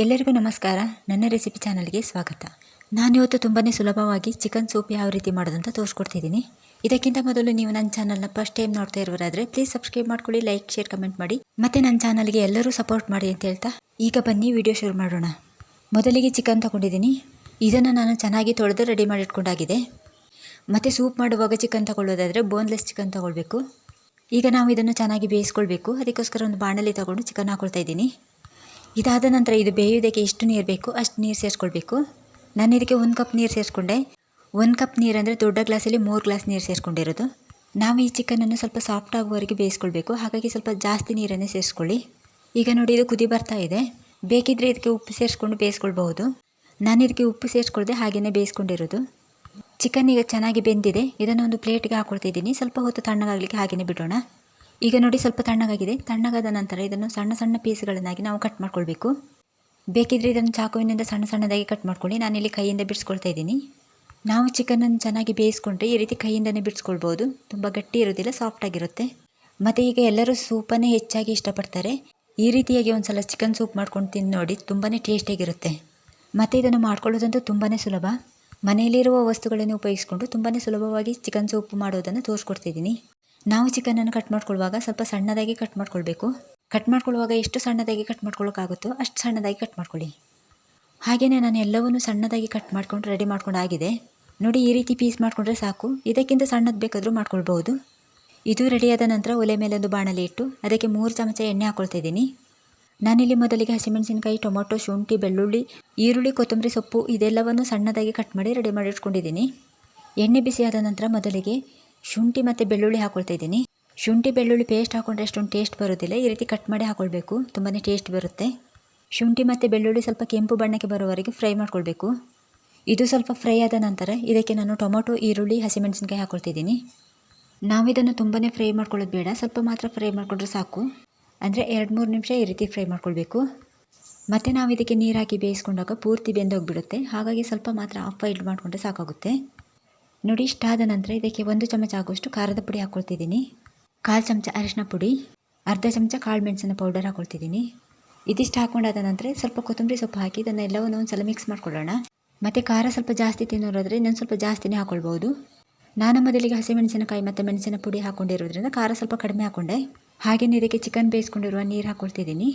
ಎಲ್ಲರಿಗೂ ನಮಸ್ಕಾರ. ನನ್ನ ರೆಸಿಪಿ ಚಾನಲ್ಗೆ ಸ್ವಾಗತ. ನಾನಿವತ್ತು ತುಂಬಾ ಸುಲಭವಾಗಿ ಚಿಕನ್ ಸೂಪ್ ಯಾವ ರೀತಿ ಮಾಡೋದು ಅಂತ ತೋರಿಸ್ಕೊಡ್ತಿದ್ದೀನಿ. ಇದಕ್ಕಿಂತ ಮೊದಲು ನೀವು ನನ್ನ ಚಾನಲ್ನ ಫಸ್ಟ್ ಟೈಮ್ ನೋಡ್ತಾ ಇರೋರಾದರೆ ಪ್ಲೀಸ್ ಸಬ್ಸ್ಕ್ರೈಬ್ ಮಾಡ್ಕೊಳ್ಳಿ, ಲೈಕ್, ಶೇರ್, ಕಮೆಂಟ್ ಮಾಡಿ. ಮತ್ತು ನನ್ನ ಚಾನಲ್ಗೆ ಎಲ್ಲರೂ ಸಪೋರ್ಟ್ ಮಾಡಿ ಅಂತ ಹೇಳ್ತಾ ಈಗ ಬನ್ನಿ ವಿಡಿಯೋ ಶುರು ಮಾಡೋಣ. ಮೊದಲಿಗೆ ಚಿಕನ್ ತಗೊಂಡಿದ್ದೀನಿ. ಇದನ್ನು ನಾನು ಚೆನ್ನಾಗಿ ತೊಳೆದು ರೆಡಿ ಮಾಡಿಟ್ಕೊಂಡಾಗಿದೆ ಮತ್ತು ಸೂಪ್ ಮಾಡುವಾಗ ಚಿಕನ್ ತಗೊಳ್ಳೋದಾದರೆ ಬೋನ್ಲೆಸ್ ಚಿಕನ್ ತಗೊಳ್ಬೇಕು. ಈಗ ನಾವು ಇದನ್ನು ಚೆನ್ನಾಗಿ ಬೇಯಿಸ್ಕೊಳ್ಬೇಕು. ಅದಕ್ಕೋಸ್ಕರ ಒಂದು ಬಾಣಲಿ ತಗೊಂಡು ಚಿಕನ್ ಹಾಕ್ಕೊಳ್ತಾ ಇದ್ದೀನಿ. ಇದಾದ ನಂತರ ಇದು ಬೇಯೋದಕ್ಕೆ ಎಷ್ಟು ನೀರು ಬೇಕು, ಅಷ್ಟು ನೀರು ಸೇರಿಸ್ಕೊಳ್ಬೇಕು. ನಾನು ಇದಕ್ಕೆ ಒಂದು ಕಪ್ ನೀರು ಸೇರಿಸ್ಕೊಂಡೆ. ಒಂದು ಕಪ್ ನೀರು ಅಂದರೆ ದೊಡ್ಡ ಗ್ಲಾಸಲ್ಲಿ ಮೂರು ಗ್ಲಾಸ್ ನೀರು ಸೇರಿಸ್ಕೊಂಡಿರೋದು. ನಾವು ಈ ಚಿಕನನ್ನು ಸ್ವಲ್ಪ ಸಾಫ್ಟ್ ಆಗುವವರೆಗೆ ಬೇಯಿಸ್ಕೊಳ್ಬೇಕು. ಹಾಗಾಗಿ ಸ್ವಲ್ಪ ಜಾಸ್ತಿ ನೀರನ್ನೇ ಸೇರಿಸ್ಕೊಳ್ಳಿ. ಈಗ ನೋಡಿ ಇದು ಕುದಿ ಬರ್ತಾ ಇದೆ. ಬೇಕಿದ್ದರೆ ಇದಕ್ಕೆ ಉಪ್ಪು ಸೇರಿಸ್ಕೊಂಡು ಬೇಯಿಸ್ಕೊಳ್ಬಹುದು. ನಾನು ಇದಕ್ಕೆ ಉಪ್ಪು ಸೇರಿಸ್ಕೊಳ್ದೆ ಹಾಗೆಯೇ ಬೇಯಿಸ್ಕೊಂಡಿರೋದು. ಚಿಕನ್ ಈಗ ಚೆನ್ನಾಗಿ ಬೆಂದಿದೆ. ಇದನ್ನು ಒಂದು ಪ್ಲೇಟ್ಗೆ ಹಾಕೊಳ್ತಿದ್ದೀನಿ. ಸ್ವಲ್ಪ ಹೊತ್ತು ತಣ್ಣಗಾಗಲಿಕ್ಕೆ ಹಾಗೆಯೇ ಬಿಡೋಣ. ಈಗ ನೋಡಿ ಸ್ವಲ್ಪ ತಣ್ಣಗಾಗಿದೆ. ತಣ್ಣಗಾದ ನಂತರ ಇದನ್ನು ಸಣ್ಣ ಸಣ್ಣ ಪೀಸ್ಗಳನ್ನಾಗಿ ನಾವು ಕಟ್ ಮಾಡ್ಕೊಳ್ಬೇಕು. ಬೇಕಿದ್ರೆ ಇದನ್ನು ಚಾಕುವಿನಿಂದ ಸಣ್ಣ ಸಣ್ಣದಾಗಿ ಕಟ್ ಮಾಡ್ಕೊಳ್ಳಿ. ನಾನಿಲ್ಲಿ ಕೈಯಿಂದ ಬಿಡಿಸ್ಕೊಳ್ತಾ ಇದ್ದೀನಿ. ನಾವು ಚಿಕನನ್ನು ಚೆನ್ನಾಗಿ ಬೇಯಿಸ್ಕೊಂಡ್ರೆ ಈ ರೀತಿ ಕೈಯಿಂದನೇ ಬಿಡಿಸ್ಕೊಳ್ಬೋದು. ತುಂಬ ಗಟ್ಟಿ ಇರೋದಿಲ್ಲ ಸಾಫ್ಟ್ ಆಗಿರುತ್ತೆ. ಮತ್ತು ಈಗ ಎಲ್ಲರೂ ಸೂಪನ್ನೇ ಹೆಚ್ಚಾಗಿ ಇಷ್ಟಪಡ್ತಾರೆ. ಈ ರೀತಿಯಾಗಿ ಒಂದು ಸಲ ಚಿಕನ್ ಸೂಪ್ ಮಾಡ್ಕೊಂಡು ತಿಂದು ನೋಡಿ ತುಂಬಾ ಟೇಸ್ಟಿಯಾಗಿರುತ್ತೆ ಮತ್ತು ಇದನ್ನು ಮಾಡ್ಕೊಳ್ಳೋದಂತೂ ತುಂಬಾ ಸುಲಭ. ಮನೆಯಲ್ಲಿರುವ ವಸ್ತುಗಳನ್ನು ಉಪಯೋಗಿಸ್ಕೊಂಡು ತುಂಬಾ ಸುಲಭವಾಗಿ ಚಿಕನ್ ಸೂಪ್ ಮಾಡೋದನ್ನು ತೋರಿಸ್ಕೊಡ್ತಿದ್ದೀನಿ ನಾವು ಚಿಕನನ್ನು ಕಟ್ ಮಾಡ್ಕೊಳ್ಳುವಾಗ ಸ್ವಲ್ಪ ಸಣ್ಣದಾಗಿ ಕಟ್ ಮಾಡ್ಕೊಳ್ಬೇಕು. ಕಟ್ ಮಾಡ್ಕೊಳ್ಳುವಾಗ ಎಷ್ಟು ಸಣ್ಣದಾಗಿ ಕಟ್ ಮಾಡ್ಕೊಳ್ಳೋಕ್ಕಾಗುತ್ತೋ ಅಷ್ಟು ಸಣ್ಣದಾಗಿ ಕಟ್ ಮಾಡ್ಕೊಳ್ಳಿ. ಹಾಗೆಯೇ ನಾನು ಎಲ್ಲವನ್ನೂ ಸಣ್ಣದಾಗಿ ಕಟ್ ಮಾಡ್ಕೊಂಡು ರೆಡಿ ಮಾಡ್ಕೊಂಡು ಆಗಿದೆ ನೋಡಿ ಈ ರೀತಿ ಪೀಸ್ ಮಾಡಿಕೊಂಡ್ರೆ ಸಾಕು. ಇದಕ್ಕಿಂತ ಸಣ್ಣದು ಬೇಕಾದರೂ ಮಾಡ್ಕೊಳ್ಬೋದು ಇದು ರೆಡಿಯಾದ ನಂತರ ಒಲೆ ಮೇಲೊಂದು ಬಾಣಲೆ ಇಟ್ಟು ಅದಕ್ಕೆ ಮೂರು ಚಮಚ ಎಣ್ಣೆ ಹಾಕ್ಕೊಳ್ತಾ ಇದ್ದೀನಿ. ನಾನಿಲ್ಲಿ ಮೊದಲಿಗೆ ಹಸಿಮೆಣಸಿನಕಾಯಿ, ಟೊಮೊಟೊ, ಶುಂಠಿ, ಬೆಳ್ಳುಳ್ಳಿ, ಈರುಳ್ಳಿ, ಕೊತ್ತಂಬರಿ, ಸೊಪ್ಪು ಇದೆಲ್ಲವನ್ನು ಸಣ್ಣದಾಗಿ ಕಟ್ ಮಾಡಿ ರೆಡಿ ಮಾಡಿ ಇಟ್ಕೊಂಡಿದ್ದೀನಿ ಎಣ್ಣೆ ಬಿಸಿಯಾದ ನಂತರ ಮೊದಲಿಗೆ ಶುಂಠಿ ಮತ್ತು ಬೆಳ್ಳುಳ್ಳಿ ಹಾಕೊಳ್ತಾ ಇದ್ದೀನಿ. ಶುಂಠಿ, ಬೆಳ್ಳುಳ್ಳಿ ಪೇಸ್ಟ್ ಹಾಕೊಂಡ್ರೆ ಅಷ್ಟೊಂದು ಟೇಸ್ಟ್ ಬರೋದಿಲ್ಲ. ಈ ರೀತಿ ಕಟ್ ಮಾಡಿ ಹಾಕ್ಕೊಳ್ಬೇಕು ತುಂಬಾ ಟೇಸ್ಟ್ ಬರುತ್ತೆ. ಶುಂಠಿ ಮತ್ತು ಬೆಳ್ಳುಳ್ಳಿ ಸ್ವಲ್ಪ ಕೆಂಪು ಬಣ್ಣಕ್ಕೆ ಬರೋವರೆಗೆ ಫ್ರೈ ಮಾಡ್ಕೊಳ್ಬೇಕು. ಇದು ಸ್ವಲ್ಪ ಫ್ರೈ ಆದ ನಂತರ ಇದಕ್ಕೆ ನಾನು ಟೊಮೊಟೊ, ಈರುಳ್ಳಿ, ಹಸಿಮೆಣಸಿನ್ಕಾಯಿ ಹಾಕ್ಕೊಳ್ತಿದ್ದೀನಿ ನಾವಿದನ್ನು ತುಂಬಾ ಫ್ರೈ ಮಾಡ್ಕೊಳ್ಳೋದು ಬೇಡ. ಸ್ವಲ್ಪ ಮಾತ್ರ ಫ್ರೈ ಮಾಡಿಕೊಂಡ್ರೆ ಸಾಕು. ಅಂದರೆ ಎರಡು ಮೂರು ನಿಮಿಷ ಈ ರೀತಿ ಫ್ರೈ ಮಾಡ್ಕೊಳ್ಬೇಕು. ಮತ್ತು ನಾವು ಇದಕ್ಕೆ ನೀರು ಹಾಕಿ ಬೇಯಿಸ್ಕೊಂಡಾಗ ಪೂರ್ತಿ ಬೆಂದೋಗಿಬಿಡುತ್ತೆ. ಹಾಗಾಗಿ ಸ್ವಲ್ಪ ಮಾತ್ರ ಆಫ್ ಬಾಯ್ಲ್ಡ್ ಮಾಡಿಕೊಂಡ್ರೆ ಸಾಕಾಗುತ್ತೆ. ನೋಡಿ, ಇಷ್ಟಾದ ನಂತರ ಇದಕ್ಕೆ ಒಂದು ಚಮಚ ಆಗುವಷ್ಟು ಖಾರದ ಪುಡಿ ಹಾಕ್ಕೊಳ್ತಿದ್ದೀನಿ ಕಾಲು ಚಮಚ ಅರಿಶಿನ ಪುಡಿ, ಅರ್ಧ ಚಮಚ ಕಾಳು ಮೆಣಸಿನ ಪೌಡರ್ ಹಾಕ್ಕೊಳ್ತಿದ್ದೀನಿ ಇದಿಷ್ಟು ಹಾಕ್ಕೊಂಡಾದ ನಂತರ ಸ್ವಲ್ಪ ಕೊತ್ತಂಬರಿ ಸೊಪ್ಪು ಹಾಕಿ ಇದನ್ನು ಎಲ್ಲವನ್ನು ಒಂದು ಸಲ ಮಿಕ್ಸ್ ಮಾಡ್ಕೊಳ್ಳೋಣ. ಮತ್ತು ಖಾರ ಸ್ವಲ್ಪ ಜಾಸ್ತಿ ತಿನ್ನೋರಾದರೆ ಇನ್ನೊಂದು ಸ್ವಲ್ಪ ಜಾಸ್ತಿನೇ ಹಾಕ್ಕೊಳ್ಬೋದು ನಾನು ಮೊದಲಿಗೆ ಹಸಿಮೆಣಸಿನಕಾಯಿ ಮತ್ತು ಮೆಣಸಿನ ಪುಡಿ ಹಾಕ್ಕೊಂಡಿರೋದ್ರಿಂದ ಖಾರ ಸ್ವಲ್ಪ ಕಡಿಮೆ ಹಾಕ್ಕೊಂಡೆ ಹಾಗೆಯೇ ಇದಕ್ಕೆ ಚಿಕನ್ ಬೇಯಿಸ್ಕೊಂಡಿರುವ ನೀರು ಹಾಕ್ಕೊಳ್ತಿದ್ದೀನಿ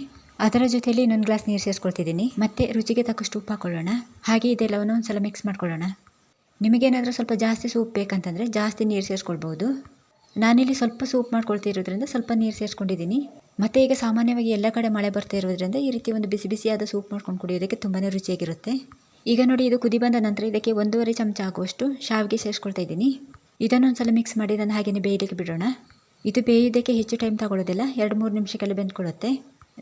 ಅದರ ಜೊತೆಯಲ್ಲಿ ಇನ್ನೊಂದು ಗ್ಲಾಸ್ ನೀರು ಸೇರಿಸ್ಕೊಳ್ತಿದ್ದೀನಿ. ಮತ್ತು ರುಚಿಗೆ ತಕ್ಕಷ್ಟು ಉಪ್ಪು ಹಾಕ್ಕೊಳ್ಳೋಣ ಹಾಗೆ ಇದೆಲ್ಲವನ್ನು ಒಂದು ಸಲ ಮಿಕ್ಸ್ ಮಾಡ್ಕೊಳ್ಳೋಣ. ನಿಮಗೇನಾದರೂ ಸ್ವಲ್ಪ ಜಾಸ್ತಿ ಸೂಪ್ ಬೇಕಂತಂದರೆ ಜಾಸ್ತಿ ನೀರು ಸೇರಿಸ್ಕೊಳ್ಬೋದು. ನಾನಿಲ್ಲಿ ಸ್ವಲ್ಪ ಸೂಪ್ ಮಾಡ್ಕೊಳ್ತಿರೋದ್ರಿಂದ ಸ್ವಲ್ಪ ನೀರು ಸೇರಿಸ್ಕೊಂಡಿದ್ದೀನಿ. ಮತ್ತು ಈಗ ಸಾಮಾನ್ಯವಾಗಿ ಎಲ್ಲ ಕಡೆ ಮಳೆ ಬರ್ತಾ ಇರೋದ್ರಿಂದ ಈ ರೀತಿ ಒಂದು ಬಿಸಿ ಬಿಸಿಯಾದ ಸೂಪ್ ಮಾಡ್ಕೊಂಡು ಕುಡಿಯೋದಕ್ಕೆ ತುಂಬಾ ರುಚಿಯಾಗಿರುತ್ತೆ. ಈಗ ನೋಡಿ ಇದು ಕುದಿ ಬಂದ ನಂತರ ಇದಕ್ಕೆ ಒಂದೂವರೆ ಚಮಚ ಆಗುವಷ್ಟು ಶಾವಿಗೆ ಸೇರಿಸ್ಕೊಳ್ತಾ ಇದ್ದೀನಿ. ಇದನ್ನೊಂದು ಸಲ ಮಿಕ್ಸ್ ಮಾಡಿ ನಾನು ಹಾಗೆಯೇ ಬೇಯಲಿಕ್ಕೆ ಬಿಡೋಣ. ಇದು ಬೇಯೋದಕ್ಕೆ ಹೆಚ್ಚು ಟೈಮ್ ತಗೊಳ್ಳೋದಿಲ್ಲ, ಎರಡು ಮೂರು ನಿಮಿಷಕ್ಕೆಲ್ಲ ಬೆಂದ್ಕೊಳ್ಳುತ್ತೆ.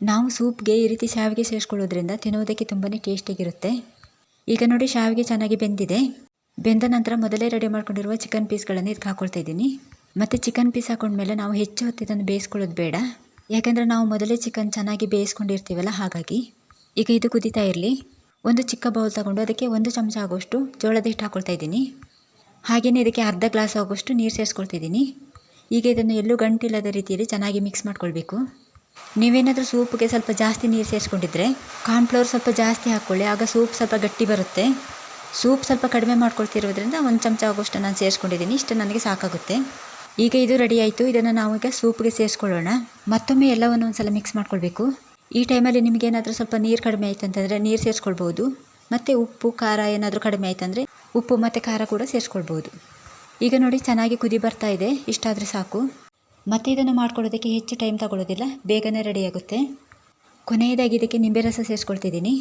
ನಾವು ಸೂಪ್ಗೆ ಈ ರೀತಿ ಶಾವಿಗೆ ಸೇರಿಸ್ಕೊಳ್ಳೋದ್ರಿಂದ ತಿನ್ನೋದಕ್ಕೆ ತುಂಬಾ ಟೇಸ್ಟಿಯಾಗಿರುತ್ತೆ ಈಗ ನೋಡಿ ಶಾವಿಗೆ ಚೆನ್ನಾಗಿ ಬೆಂದಿದೆ. ಬೆಂದ ನಂತರ ಮೊದಲೇ ರೆಡಿ ಮಾಡ್ಕೊಂಡಿರುವ ಚಿಕನ್ ಪೀಸ್ಗಳನ್ನು ಇದಕ್ಕೆ ಹಾಕೊಳ್ತಾ ಇದ್ದೀನಿ. ಮತ್ತು ಚಿಕನ್ ಪೀಸ್ ಹಾಕೊಂಡ್ಮೇಲೆ ನಾವು ಹೆಚ್ಚು ಹೊತ್ತು ಇದನ್ನು ಬೇಯಿಸ್ಕೊಳ್ಳೋದು ಬೇಡ. ಯಾಕೆಂದರೆ ನಾವು ಮೊದಲೇ ಚಿಕನ್ ಚೆನ್ನಾಗಿ ಬೇಯಿಸ್ಕೊಂಡಿರ್ತೀವಲ್ಲ ಹಾಗಾಗಿ. ಈಗ ಇದು ಕುದೀತಾ ಇರಲಿ. ಒಂದು ಚಿಕ್ಕ ಬೌಲ್ ತಗೊಂಡು ಅದಕ್ಕೆ ಒಂದು ಚಮಚ ಆಗೋಷ್ಟು ಜೋಳದ ಹಿಟ್ಟು ಹಾಕ್ಕೊಳ್ತಾ ಇದ್ದೀನಿ. ಹಾಗೆಯೇ ಇದಕ್ಕೆ ಅರ್ಧ ಗ್ಲಾಸ್ ಆಗೋಷ್ಟು ನೀರು ಸೇರಿಸ್ಕೊಳ್ತಿದ್ದೀನಿ ಈಗ ಇದನ್ನು ಎಲ್ಲೂ ಗಂಟಿಲ್ಲದ ರೀತಿಯಲ್ಲಿ ಚೆನ್ನಾಗಿ ಮಿಕ್ಸ್ ಮಾಡ್ಕೊಳ್ಬೇಕು. ನೀವೇನಾದರೂ ಸೂಪ್ಗೆ ಸ್ವಲ್ಪ ಜಾಸ್ತಿ ನೀರು ಸೇರಿಸ್ಕೊಂಡಿದ್ರೆ ಕಾರ್ನ್ಫ್ಲವರ್ ಸ್ವಲ್ಪ ಜಾಸ್ತಿ ಹಾಕ್ಕೊಳ್ಳಿ, ಆಗ ಸೂಪ್ ಸ್ವಲ್ಪ ಗಟ್ಟಿ ಬರುತ್ತೆ. ಸೂಪ್ ಸ್ವಲ್ಪ ಕಡಿಮೆ ಮಾಡ್ಕೊಳ್ತಿರೋದ್ರಿಂದ ಒಂದು ಚಮಚ ಆಗೋಷ್ಟು ನಾನು ಸೇರಿಸ್ಕೊಂಡಿದ್ದೀನಿ ಇಷ್ಟು ನನಗೆ ಸಾಕಾಗುತ್ತೆ. ಈಗ ಇದು ರೆಡಿ ಆಯಿತು. ಇದನ್ನು ನಾವು ಈಗ ಸೂಪ್ಗೆ ಸೇರಿಸ್ಕೊಳ್ಳೋಣ. ಮತ್ತೊಮ್ಮೆ ಎಲ್ಲವನ್ನು ಒಂದು ಸಲ ಮಿಕ್ಸ್ ಮಾಡ್ಕೊಳ್ಬೇಕು. ಈ ಟೈಮಲ್ಲಿ ನಿಮಗೇನಾದರೂ ಸ್ವಲ್ಪ ನೀರು ಕಡಿಮೆ ಆಯಿತು ಅಂತಂದರೆ ನೀರು ಸೇರಿಸ್ಕೊಳ್ಬೋದು ಮತ್ತು ಉಪ್ಪು, ಖಾರ ಏನಾದರೂ ಕಡಿಮೆ ಆಯಿತಂದರೆ ಉಪ್ಪು ಮತ್ತು ಖಾರ ಕೂಡ ಸೇರಿಸ್ಕೊಳ್ಬೋದು ಈಗ ನೋಡಿ ಚೆನ್ನಾಗಿ ಕುದಿ ಬರ್ತಾ ಇದೆ. ಇಷ್ಟಾದರೆ ಸಾಕು. ಮತ್ತು ಇದನ್ನು ಮಾಡ್ಕೊಳ್ಳೋದಕ್ಕೆ ಹೆಚ್ಚು ಟೈಮ್ ತಗೊಳ್ಳೋದಿಲ್ಲ. ಬೇಗನೆ ರೆಡಿಯಾಗುತ್ತೆ ಕೊನೆಯದಾಗಿ ಇದಕ್ಕೆ ನಿಂಬೆ ರಸ ಸೇರಿಸ್ಕೊಳ್ತಿದ್ದೀನಿ.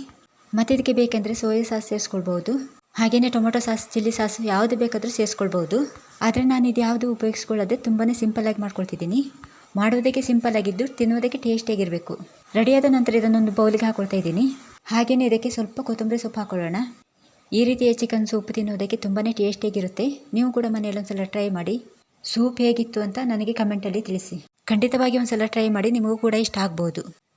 ಮತ್ತು ಇದಕ್ಕೆ ಬೇಕೆಂದರೆ ಸೋಯಾ ಸಾಸ್ ಸೇರಿಸ್ಕೊಳ್ಬೋದು ಹಾಗೆಯೇ ಟೊಮೊಟೊ ಸಾಸ್, ಚಿಲ್ಲಿ ಸಾಸ್ ಯಾವುದು ಬೇಕಾದರೂ ಸೇರಿಸ್ಕೊಳ್ಬೋದು. ಆದರೆ ನಾನು ಇದು ಯಾವುದು ಉಪಯೋಗಿಸ್ಕೊಳ್ಳೋದೆ ತುಂಬಾ ಸಿಂಪಲ್ಲಾಗಿ ಮಾಡ್ಕೊಳ್ತಿದ್ದೀನಿ. ಮಾಡೋದಕ್ಕೆ ಸಿಂಪಲ್ ಆಗಿದ್ದು ತಿನ್ನೋದಕ್ಕೆ ಟೇಸ್ಟಿಯಾಗಿರಬೇಕು ರೆಡಿಯಾದ ನಂತರ ಇದನ್ನೊಂದು ಬೌಲಿಗೆ ಹಾಕ್ಕೊಳ್ತಾ ಇದ್ದೀನಿ. ಹಾಗೆಯೇ ಇದಕ್ಕೆ ಸ್ವಲ್ಪ ಕೊತ್ತಂಬರಿ ಸೊಪ್ಪು ಹಾಕೊಳ್ಳೋಣ. ಈ ರೀತಿಯ ಚಿಕನ್ ಸೂಪ್ ತಿನ್ನೋದಕ್ಕೆ ತುಂಬಾ ಟೇಸ್ಟಿಯಾಗಿರುತ್ತೆ ನೀವು ಕೂಡ ಮನೆಯಲ್ಲಿ ಒಂದ್ಸಲ ಟ್ರೈ ಮಾಡಿ. ಸೂಪ್ ಹೇಗಿತ್ತು ಅಂತ ನನಗೆ ಕಮೆಂಟಲ್ಲಿ ತಿಳಿಸಿ. ಖಂಡಿತವಾಗಿ ಒಂದ್ಸಲ ಟ್ರೈ ಮಾಡಿ ನಿಮಗೂ ಕೂಡ ಇಷ್ಟ ಆಗ್ಬೋದು.